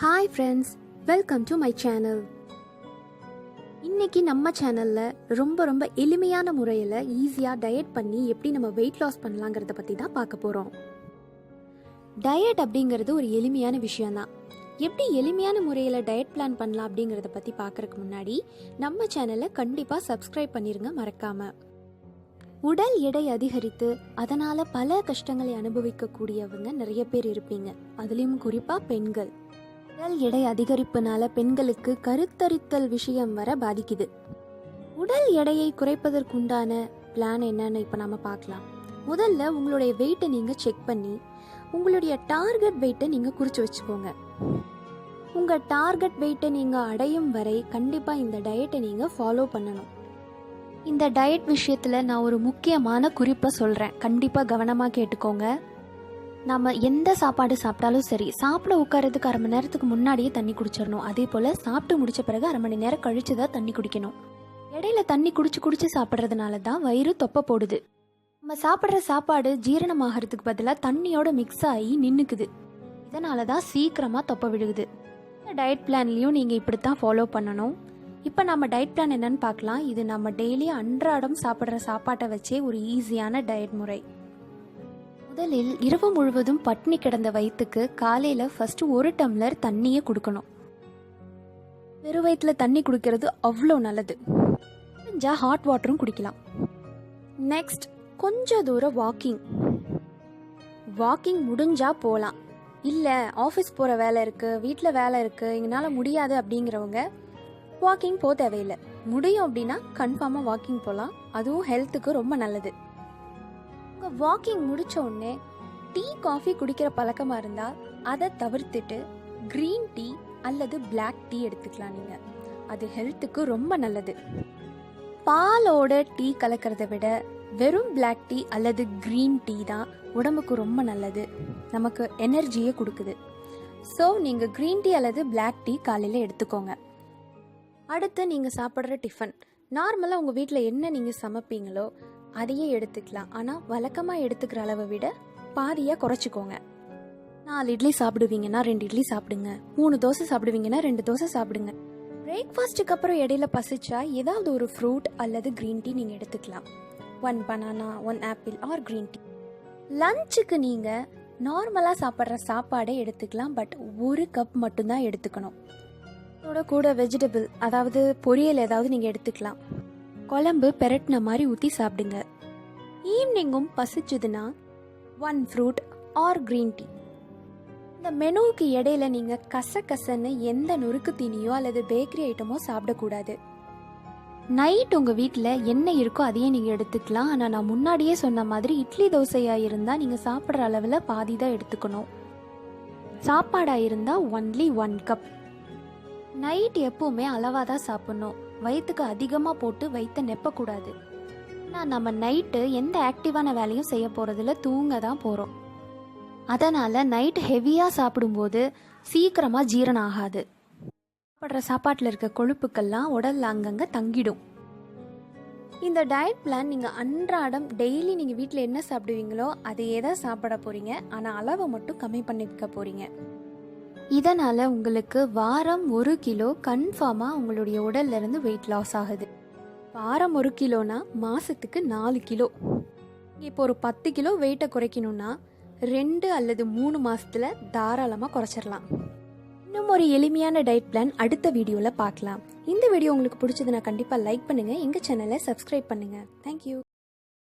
Hi friends welcome to my channel இன்னைக்கு நம்ம சேனலில் ரொம்ப ரொம்ப எளிமையான முறையில் ஈஸியாக டயட் பண்ணி எப்படி நம்ம வெயிட் லாஸ் பண்ணலாங்கிறத பற்றி தான் பார்க்க போகிறோம் டயட் அப்படிங்கிறது ஒரு எளிமையான விஷயம்தான். எப்படி எளிமையான முறையில் டயட் பிளான் பண்ணலாம் அப்படிங்கிறத பற்றி பார்க்கறதுக்கு முன்னாடி நம்ம சேனலை கண்டிப்பாக சப்ஸ்கிரைப் பண்ணிருங்க மறக்காம. உடல் எடை அதிகரித்து அதனால பல கஷ்டங்களை அனுபவிக்கக்கூடியவங்க நிறைய பேர் இருப்பீங்க. அதுலேயும் குறிப்பாக பெண்கள். உடல் எடை அதிகரிப்புனால பெண்களுக்கு கருத்தரித்தல் விஷயம் வர பாதிக்குது. உடல் எடையை குறைப்பதற்குண்டான பிளான் என்னன்னு இப்போ நாம பார்க்கலாம். முதல்ல உங்களுடைய வெயிட்டை நீங்கள் செக் பண்ணி உங்களுடைய டார்கெட் வெயிட்டை நீங்கள் குறித்து வச்சுக்கோங்க. உங்கள் டார்கெட் வெயிட்டை நீங்கள் அடையும் வரை கண்டிப்பாக இந்த டயட்டை நீங்கள் ஃபாலோ பண்ணணும். இந்த டயட் விஷயத்தில் நான் ஒரு முக்கியமான குறிப்பை சொல்கிறேன் கண்டிப்பாக கவனமாக கேட்டுக்கோங்க. நம்ம எந்த சாப்பாடு சாப்பிட்டாலும் சரி சாப்பிட உட்காரதுக்கு அரை மணி நேரத்துக்கு முன்னாடியே தண்ணி குடிச்சிடணும். அதே போல் சாப்பிட்டு முடிச்ச பிறகு அரை மணி நேரம் கழிச்சு தான் தண்ணி குடிக்கணும். இடையில தண்ணி குடிச்சு குடிச்சு சாப்பிட்றதுனால தான் வயிறு தொப்பை போடுது. நம்ம சாப்பிட்ற சாப்பாடு ஜீரணமாகறதுக்கு பதிலாக தண்ணியோட மிக்ஸ் ஆகி நின்றுக்குது இதனால தான் சீக்கிரமாக தொப்பை விழுகுது. இந்த டயட் பிளான்லையும் நீங்கள் இப்படி தான் ஃபாலோ பண்ணணும். இப்போ நம்ம டயட் பிளான் என்னன்னு பார்க்கலாம். இது நம்ம டெய்லி அன்றாடம் சாப்பிட்ற சாப்பாட்டை வச்சே ஒரு ஈஸியான டயட் முறை. முதலில் இரவு முழுவதும் பட்னி கிடந்த வயிற்றுக்கு காலையில் ஃபர்ஸ்ட் ஒரு டம்ளர் தண்ணியை கொடுக்கணும். வெறும் வயிற்றுல தண்ணி குடிக்கிறது அவ்வளோ நல்லது. கொஞ்சம் ஹாட் வாட்டரும் குடிக்கலாம். நெக்ஸ்ட் கொஞ்ச தூரம் வாக்கிங் வாக்கிங் முடிஞ்சா போகலாம் இல்லை ஆஃபீஸ் போகிற வேலை இருக்குது வீட்டில் வேலை இருக்குது எங்களால் முடியாது அப்படிங்கிறவங்க வாக்கிங் போக தேவையில்லை. முடியும் அப்படின்னா கன்ஃபார்மாக வாக்கிங் போகலாம் அதுவும் ஹெல்த்துக்கு ரொம்ப நல்லது. உங்கள் வாக்கிங் முடித்த உடனே டீ காஃபி குடிக்கிற பழக்கமாக இருந்தால் அதை தவிர்த்துட்டு க்ரீன் டீ அல்லது பிளாக் டீ எடுத்துக்கலாம் நீங்கள் அது ஹெல்த்துக்கு ரொம்ப நல்லது. பாலோட டீ கலக்கிறத விட வெறும் பிளாக் டீ அல்லது க்ரீன் டீ தான் உடம்புக்கு ரொம்ப நல்லது. நமக்கு எனர்ஜியை கொடுக்குது. ஸோ நீங்கள் க்ரீன் டீ அல்லது பிளாக் டீ காலையில் எடுத்துக்கோங்க. அடுத்து நீங்கள் சாப்பிட்ற டிஃபன் நார்மலாக உங்கள் வீட்டில் என்ன நீங்கள் சமைப்பீங்களோ அதையே எடுத்துக்கலாம். ஆனால் வழக்கமாக எடுத்துக்கிற அளவை விட பாதியாக குறைச்சிக்கோங்க. நாலு இட்லி சாப்பிடுவீங்கன்னா ரெண்டு இட்லி சாப்பிடுங்க. மூணு தோசை சாப்பிடுவீங்கன்னா ரெண்டு தோசை சாப்பிடுங்க. பிரேக்ஃபாஸ்ட்டுக்கு அப்புறம் இடையில பசிச்சா ஏதாவது ஒரு ஃப்ரூட் அல்லது க்ரீன் டீ நீங்கள் எடுத்துக்கலாம். One banana one apple or green tea லஞ்சுக்கு நீங்கள் நார்மலாக சாப்பிட்ற சாப்பாடே எடுத்துக்கலாம். பட் ஒரு கப் மட்டும்தான் எடுத்துக்கணும். அதோட கூட வெஜிடபிள் அதாவது பொரியல் ஏதாவது நீங்கள் எடுத்துக்கலாம். குழம்பு பெரட்டின மாதிரி ஊற்றி சாப்பிடுங்க. ஈவினிங்கும் பசிச்சுதுன்னா one fruit or green tea இந்த மெனுவுக்கு இடையில நீங்கள் கசகசன்னு எந்த நொறுக்கு தீனியோ அல்லது பேக்கரி ஐட்டமோ சாப்பிடக்கூடாது. நைட் உங்கள் வீட்டில் என்ன இருக்கோ அதையே நீங்கள் எடுத்துக்கலாம். ஆனால் நான் முன்னாடியே சொன்ன மாதிரி இட்லி தோசையாக இருந்தால் நீங்கள் சாப்பிட்ற அளவில் பாதி தான் எடுத்துக்கணும். சாப்பாடாக இருந்தால் ஒன்லி ஒன் கப் நைட் எப்போவுமே அளவாக தான் சாப்பிட்ணும். வயிற்றுக்கு அதிகமாக போட்டு வயிற்ற நெப்பக்கூடாது. ஆனால் நம்ம நைட்டு எந்த ஆக்டிவான வேலையும் செய்ய போகிறதில்ல தூங்க தான் போகிறோம் அதனால் நைட் ஹெவியாக சாப்பிடும்போது சீக்கிரமாக ஜீரணம் ஆகாது. சாப்பிட்ற சாப்பாட்டில் இருக்க கொழுப்புக்கள்லாம் உடலில் அங்கங்கே தங்கிடும். இந்த டயட் பிளான் நீங்கள் அன்றாடம் டெய்லி நீங்கள் வீட்டில் என்ன சாப்பிடுவீங்களோ அதையே தான் சாப்பிட போகிறீங்க ஆனால் அளவை மட்டும் கம்மி பண்ணிக்க போகிறீங்க இதனால் உங்களுக்கு வாரம் ஒரு கிலோ கன்ஃபார்மாக உங்களுடைய உடல்லேருந்து வெயிட் லாஸ் ஆகுது. வாரம் ஒரு கிலோனா மாதத்துக்கு நாலு கிலோ. இப்போ ஒரு பத்து கிலோ வெயிட்டை குறைக்கணும்னா ரெண்டு அல்லது மூணு மாதத்தில் தாராளமாக குறைச்சிடலாம் இன்னும் ஒரு எளிமையான டயட் பிளான் அடுத்த வீடியோவில் பார்க்கலாம் இந்த வீடியோ உங்களுக்கு பிடிச்சதுன்னா கண்டிப்பாக லைக் பண்ணுங்கள் எங்கள் சேனலை சப்ஸ்கிரைப் பண்ணுங்கள் தேங்க்யூ